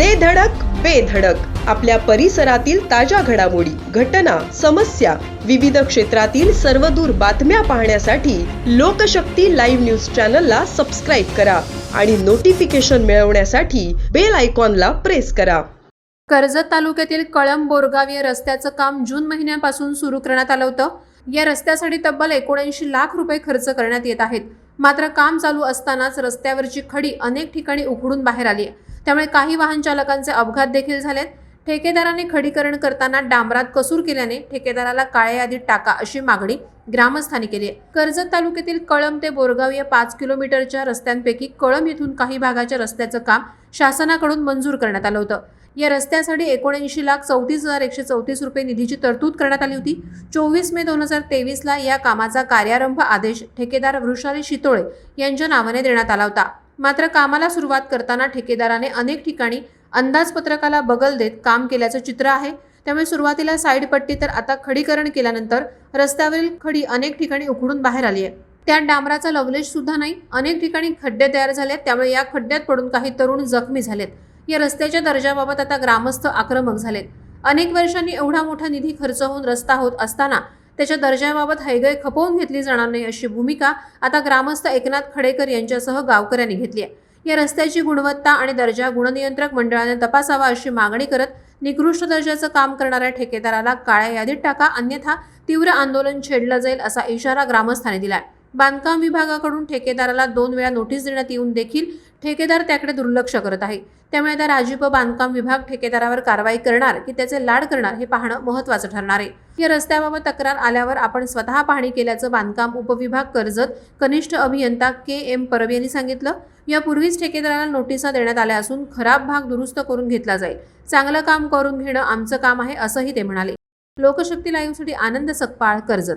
दे धडक बेधडक आपल्या परिसरातील ताज्या घडामोडी घटना समस्या विविध क्षेत्रातील सर्वदूर बातम्या पाहण्यासाठी लोकशक्ती लाईव्ह न्यूज चॅनलला सबस्क्राईब करा आणि नोटिफिकेशन मिळवण्यासाठी बेल आयकॉनला प्रेस करा. कर्जत तालुक्यातील कळंब बोरगाव या रस्त्याचं काम जून महिन्यापासून सुरू करण्यात आलं होतं. या रस्त्यासाठी तब्बल एकोणऐंशी लाख रुपये खर्च करण्यात येत आहेत. मात्र काम चालू असतानाच रस्त्यावरची खडी अनेक ठिकाणी उघडून बाहेर आली आहे. त्यामुळे काही वाहन चालकांचे अपघात देखील झालेत. ठेकेदाराने खडीकरण करताना डांबरात कसूर केल्याने ठेकेदाराला काळ्या यादीत टाका अशी मागणी ग्रामस्थांनी केली आहे. कर्जत तालुक्यातील कळंब ते बोरगाव या पाच किलोमीटरच्या रस्त्यांपैकी कळंब येथून काही भागाच्या रस्त्याचं काम शासनाकडून मंजूर करण्यात आलं होतं. या रस्त्यासाठी एकोणऐंशी लाख चौतीस हजार एकशे चौतीस रुपये निधीची तरतूद करण्यात आली होती. चोवीस मे दोन हजार तेवीसला या कामाचा कार्यारंभ आदेश ठेकेदार वृषाली शितोळे यांच्या नावाने देण्यात आला होता. मात्र कामाला सुरुवात करताना ठेकेदाराने अनेक ठिकाणी अंदाजपत्रकाला बगल देत काम केल्याचं चित्र आहे. त्यामुळे सुरुवातीला साईड पट्टी तर आता खडीकरण केल्यानंतर रस्त्यावरील खडी अनेक ठिकाणी उखडून बाहेर आली आहे. त्यात डांबराचा लवलेश सुद्धा नाही. अनेक ठिकाणी खड्डे तयार झालेत त्यामुळे या खड्ड्यात पडून काही तरुण जखमी झालेत. या रस्त्याच्या दर्जाबाबत आता ग्रामस्थ आक्रमक झालेत. अनेक वर्षांनी एवढा मोठा निधी खर्च होऊन रस्ता होत असताना त्याच्या दर्जाबाबत हैगय खपवून घेतली जाणार नाही अशी भूमिका आता ग्रामस्थ एकनाथ खडेकर यांच्यासह गावकऱ्यांनी घेतली आहे. या रस्त्याची गुणवत्ता आणि दर्जा गुणनियंत्रक मंडळाने तपासावा अशी मागणी करत निकृष्ट दर्जाचं काम करणाऱ्या ठेकेदाराला काळ्या यादीत टाका अन्यथा तीव्र आंदोलन छेडलं जाईल असा इशारा ग्रामस्थांनी आहे बांधकाम विभागाकडून ठेकेदाराला दोन वेळा नोटीस देण्यात येऊन देखील ठेकेदार त्याकडे दुर्लक्ष करत आहे. त्यामुळे आता राजीप बांधकाम विभाग ठेकेदारावर कारवाई करणार की त्याचे लाड करणार हे पाहणं महत्त्वाचं ठरणार आहे. या रस्त्याबाबत तक्रार आल्यावर आपण स्वतः पाहणी केल्याचं बांधकाम उपविभाग कर्जत कनिष्ठ अभियंता के एम परब यांनी सांगितलं. यापूर्वीच ठेकेदाराला नोटिसा देण्यात आल्या असून खराब भाग दुरुस्त करून घेतला जाईल. चांगलं काम करून घेणं आमचं काम आहे असंही ते म्हणाले. लोकशक्ती लाईव्हसाठी आनंद सकपाळ कर्जत.